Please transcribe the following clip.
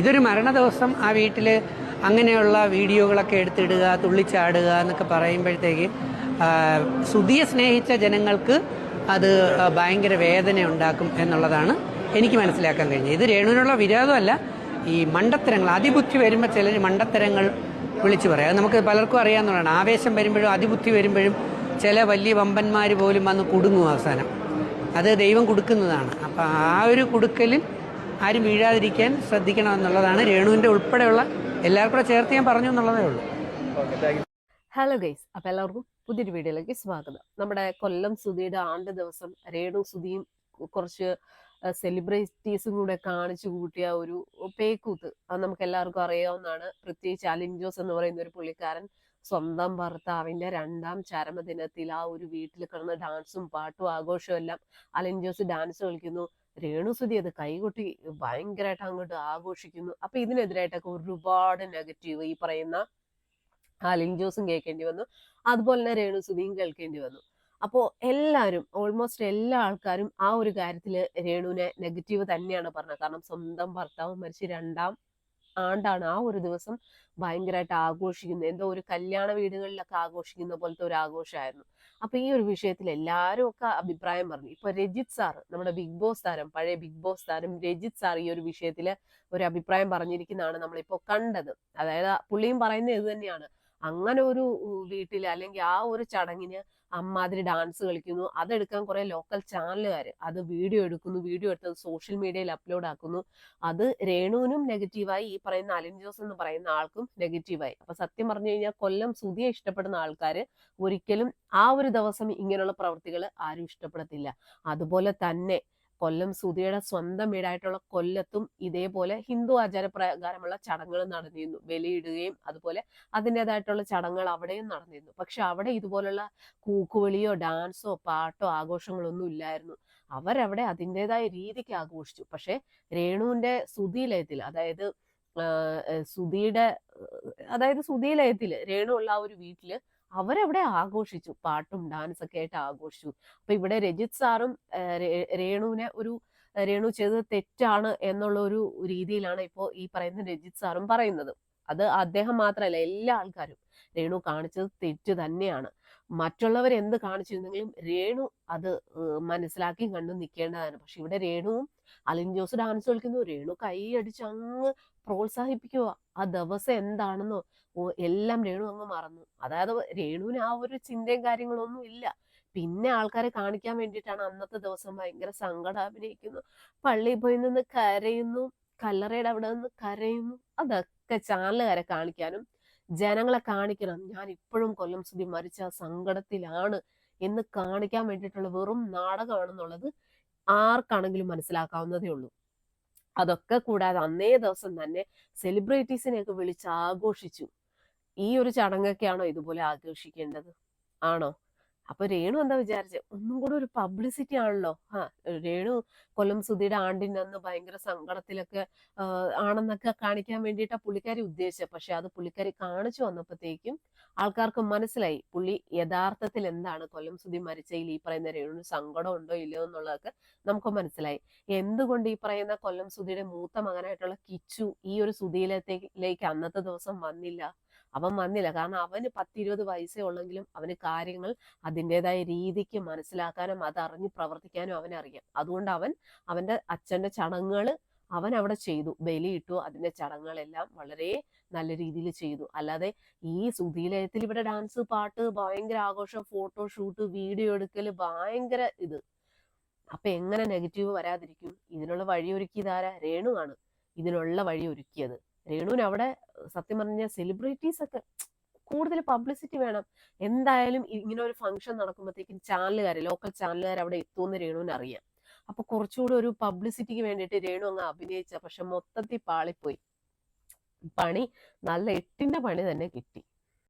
ഇതൊരു മരണ ദിവസം ആ വീട്ടിൽ അങ്ങനെയുള്ള വീഡിയോകളൊക്കെ എടുത്തിടുക തുള്ളിച്ചാടുക എന്നൊക്കെ പറയുമ്പോഴത്തേക്ക് സുതിയെ സ്നേഹിച്ച ജനങ്ങൾക്ക് അത് ഭയങ്കര വേദന ഉണ്ടാക്കും എന്നുള്ളതാണ് എനിക്ക് മനസ്സിലാക്കാൻ കഴിഞ്ഞത്. ഇത് രേണുവിനുള്ള വിരോധമല്ല ഈ മണ്ടത്തരങ്ങൾ അതിബുദ്ധി വരുമ്പോൾ ചിലർ മണ്ടത്തരങ്ങൾ വിളിച്ചു പറയാം. നമുക്ക് പലർക്കും അറിയാവുന്നതാണ്. ആവേശം വരുമ്പോഴും അതിബുദ്ധി വരുമ്പോഴും ചില വലിയ വമ്പന്മാർ പോലും വന്ന് കുടുങ്ങും അവസാനം. അത് ദൈവം കൊടുക്കുന്നതാണ്. അപ്പം ആ ഒരു കൊടുക്കലിൽ ആരും വീഴാതിരിക്കാൻ ശ്രദ്ധിക്കണം എന്നുള്ളതാണ് രേണുവിന്റെ ഉൾപ്പെടെയുള്ള എല്ലാവർക്കും കൂടെ ചേർത്ത് ഞാൻ പറഞ്ഞു എന്നുള്ളതേ ഉള്ളൂ. ഹലോ ഗൈസ് അപ്പൊ എല്ലാവർക്കും പുതിയൊരു വീഡിയോയിലേക്ക് സ്വാഗതം. നമ്മുടെ കൊല്ലം സുധിയുടെ ആണ്ട് ദിവസം രേണു സുധിയും കുറച്ച് സെലിബ്രിറ്റീസും കൂടെ കാണിച്ചു കൂട്ടിയ ഒരു പേക്കൂത്ത്. അത് നമുക്ക് എല്ലാവർക്കും അറിയാവുന്നതാണ്. പ്രത്യേകിച്ച് അലിൻ ജോസ് എന്ന് പറയുന്ന ഒരു പുള്ളിക്കാരൻ സ്വന്തം ഭർത്താവിന്റെ രണ്ടാം ചരമദിനത്തിൽ ആ ഒരു വീട്ടിൽ കിടന്ന് ഡാൻസും പാട്ടും ആഘോഷവും എല്ലാം അലിൻ ജോസ് ഡാൻസ് കളിക്കുന്നു. രേണു സുധി അത് കൈകൊട്ടി ഭയങ്കരമായിട്ട് അങ്ങോട്ട് ആഘോഷിക്കുന്നു. അപ്പൊ ഇതിനെതിരായിട്ടൊക്കെ ഒരുപാട് നെഗറ്റീവ് ഈ പറയുന്ന അലിൻ ജോസും കേൾക്കേണ്ടി വന്നു. അതുപോലെ തന്നെ രേണുസുതിയും കേൾക്കേണ്ടി വന്നു. അപ്പോൾ എല്ലാവരും ഓൾമോസ്റ്റ് എല്ലാ ആൾക്കാരും ആ ഒരു കാര്യത്തിൽ രേണുവിനെ നെഗറ്റീവ് തന്നെയാണ് പറഞ്ഞത്. കാരണം സ്വന്തം ഭർത്താവ് മരിച്ച് രണ്ടാം ആണ്ടാണ്. ആ ഒരു ദിവസം ഭയങ്കരമായിട്ട് ആഘോഷിക്കുന്നത് എന്തോ ഒരു കല്യാണ വീടുകളിലൊക്കെ ആഘോഷിക്കുന്ന പോലത്തെ ഒരു ആഘോഷമായിരുന്നു അപ്പൊ ഈ ഒരു വിഷയത്തിൽ എല്ലാവരും ഒക്കെ അഭിപ്രായം പറഞ്ഞു. ഇപ്പൊ രജിത് സാർ നമ്മുടെ ബിഗ് ബോസ് താരം പഴയ ബിഗ് ബോസ് താരം രജിത് സാർ ഈ ഒരു വിഷയത്തിൽ ഒരു അഭിപ്രായം പറഞ്ഞിരിക്കുന്നതാണ് നമ്മളിപ്പോ കണ്ടത്. അതായത് പുള്ളിയും പറയുന്നത് ഇത് തന്നെയാണ്. അങ്ങനെ ഒരു വീട്ടിൽ അല്ലെങ്കിൽ ആ ഒരു ചടങ്ങിന് അമ്മാതിരി ഡാൻസ് കളിക്കുന്നു. അതെടുക്കാൻ കുറെ ലോക്കൽ ചാനലുകാർ അത് വീഡിയോ എടുക്കുന്നു. വീഡിയോ എടുത്തത് സോഷ്യൽ മീഡിയയിൽ അപ്ലോഡ് ആക്കുന്നു. അത് രേണുവിനും നെഗറ്റീവായി ഈ പറയുന്ന അലിൻ ജോസ് എന്ന് പറയുന്ന ആൾക്കും നെഗറ്റീവായി അപ്പൊ സത്യം പറഞ്ഞു കഴിഞ്ഞാൽ കൊല്ലം സുതിയെ ഇഷ്ടപ്പെടുന്ന ആൾക്കാർ ഒരിക്കലും ആ ഒരു ദിവസം ഇങ്ങനെയുള്ള പ്രവൃത്തികൾ ആരും ഇഷ്ടപ്പെടത്തില്ല. അതുപോലെ തന്നെ കൊല്ലം സുധിയുടെ സ്വന്തം വീടായിട്ടുള്ള കൊല്ലത്തും ഇതേപോലെ ഹിന്ദു ആചാരപ്രകാരമുള്ള ചടങ്ങുകൾ നടന്നിരുന്നു. ബലിയിടുകയും അതുപോലെ അതിന്റെതായിട്ടുള്ള ചടങ്ങുകൾ അവിടെയും നടന്നിരുന്നു. പക്ഷെ അവിടെ ഇതുപോലുള്ള കൂക്കുവിളിയോ ഡാൻസോ പാട്ടോ ആഘോഷങ്ങളൊന്നും ഇല്ലായിരുന്നു. അവരവിടെ അതിന്റെതായ രീതിക്ക് ആഘോഷിച്ചു. പക്ഷെ രേണുവിന്റെ സുധിലയത്തിൽ അതായത് സുധിയുടെ അതായത് സുധിലയത്തിൽ രേണു ഉള്ള ആ ഒരു വീട്ടിൽ അവരവിടെ ആഘോഷിച്ചു പാട്ടും ഡാൻസ് ഒക്കെ ആയിട്ട് ആഘോഷിച്ചു. അപ്പൊ ഇവിടെ രജിത് സാറും രേണുവിനെ ഒരു രേണു ചെയ്തത് തെറ്റാണ് എന്നുള്ള ഒരു രീതിയിലാണ് ഇപ്പോൾ ഈ പറയുന്ന രജിത് സാറും പറയുന്നത്. അത് അദ്ദേഹം മാത്രമല്ല എല്ലാ ആൾക്കാരും രേണു കാണിച്ചത് തെറ്റ് തന്നെയാണ്. മറ്റുള്ളവർ എന്ത് കാണിച്ചിരുന്നെങ്കിലും രേണു അത് മനസ്സിലാക്കി കണ്ടു നിൽക്കേണ്ടതാണ് പക്ഷെ ഇവിടെ രേണുവും അലിൻ ജോസ് ഡാൻസ് കളിക്കുന്നു രേണു കൈ അടിച്ച് അങ്ങ് പ്രോത്സാഹിപ്പിക്കുക. ആ ദിവസം എന്താണെന്നോ എല്ലാം രേണു അങ്ങ് മറന്നു. അതായത് രേണുവിന് ആ ഒരു ചിന്തയും കാര്യങ്ങളൊന്നും ഇല്ല. പിന്നെ ആൾക്കാരെ കാണിക്കാൻ വേണ്ടിയിട്ടാണ് അന്നത്തെ ദിവസം ഭയങ്കര സങ്കടം അഭിനയിക്കുന്നു. പള്ളിയിൽ പോയി നിന്ന് കരയുന്നു കല്ലറയുടെ അവിടെ നിന്ന് കരയുന്നു. അതൊക്കെ ചാനലുകാരെ കാണിക്കാനും ജനങ്ങളെ കാണിക്കണം. ഞാൻ ഇപ്പോഴും കൊല്ലം സുധി മരിച്ച സങ്കടത്തിലാണ് എന്ന് കാണിക്കാൻ വേണ്ടിയിട്ടുള്ള വെറും നാടകമാണെന്നുള്ളത് ആർക്കാണെങ്കിലും മനസ്സിലാക്കാവുന്നതേ ഉള്ളൂ. അതൊക്കെ കൂടാതെ അന്നേ ദിവസം തന്നെ സെലിബ്രിറ്റീസിനെയൊക്കെ വിളിച്ച് ആഘോഷിച്ചു. ഈ ഒരു ചടങ്ങൊക്കെയാണോ ഇതുപോലെ ആഘോഷിക്കേണ്ടത്? ആണോ? അപ്പൊ രേണു എന്താ വിചാരിച്ചത് ഒന്നും കൂടെ ഒരു പബ്ലിസിറ്റി ആണല്ലോ. ആ രേണു കൊല്ലം സുധിയുടെ ആണ്ടിന്റെ അന്ന് ഭയങ്കര സങ്കടത്തിലൊക്കെ ആണെന്നൊക്കെ കാണിക്കാൻ വേണ്ടിയിട്ടാ പുള്ളിക്കാരി ഉദ്ദേശിച്ചത് പക്ഷെ അത് പുള്ളിക്കാരി കാണിച്ചു വന്നപ്പോഴത്തേക്കും ആൾക്കാർക്ക് മനസ്സിലായി. പുള്ളി യഥാർത്ഥത്തിൽ എന്താണ് കൊല്ലം സുധി മരിച്ചതിൽ ഈ പറയുന്ന രേണുവിന് സങ്കടം ഉണ്ടോ ഇല്ലയോ എന്നുള്ളതൊക്കെ നമുക്ക് മനസ്സിലായി. എന്തുകൊണ്ട് ഈ പറയുന്ന കൊല്ലം സുധിയുടെ മൂത്ത മകനായിട്ടുള്ള കിച്ചു ഈ ഒരു സുധിയിലേക്ക് അന്നത്തെ ദിവസം വന്നില്ല? അവൻ വന്നില്ല. കാരണം അവന് പത്തിരുപത് വയസ്സേ ഉള്ളെങ്കിലും അവന് കാര്യങ്ങൾ അതിന്റെതായ രീതിക്ക് മനസ്സിലാക്കാനും അതറിഞ്ഞ് പ്രവർത്തിക്കാനും അവനറിയാം അതുകൊണ്ട് അവൻ അവന്റെ അച്ഛന്റെ ചടങ്ങുകൾ അവൻ അവിടെ ചെയ്തു. ബലിയിട്ടു അതിന്റെ ചടങ്ങുകളെല്ലാം വളരെ നല്ല രീതിയിൽ ചെയ്തു. അല്ലാതെ ഈ സുധീലയത്തിൽ ഇവിടെ ഡാൻസ് പാട്ട് ഭയങ്കര ആഘോഷം ഫോട്ടോ ഷൂട്ട് വീഡിയോ എടുക്കൽ ഭയങ്കര ഇത്. അപ്പൊ എങ്ങനെ നെഗറ്റീവ് വരാതിരിക്കും? ഇതിനുള്ള വഴിയൊരുക്കിയതാരാ രേണു ആണ് ഇതിനുള്ള വഴി ഒരുക്കിയത് രേണുവിന് അവിടെ സത്യം പറഞ്ഞ സെലിബ്രിറ്റീസ് ഒക്കെ കൂടുതൽ പബ്ലിസിറ്റി വേണം. എന്തായാലും ഇങ്ങനെ ഒരു ഫംഗ്ഷൻ നടക്കുമ്പോഴത്തേക്കും ചാനലുകാർ ലോക്കൽ ചാനലുകാർ അവിടെ എത്തുമെന്ന് രേണുവിന് അറിയാം. അപ്പൊ കുറച്ചുകൂടി ഒരു പബ്ലിസിറ്റിക്ക് വേണ്ടിയിട്ട് രേണു അങ്ങ് അഭിനയിച്ച പക്ഷെ മൊത്തത്തിൽ പാളിപ്പോയി. പണി നല്ല എട്ടിന്റെ പണി തന്നെ കിട്ടി.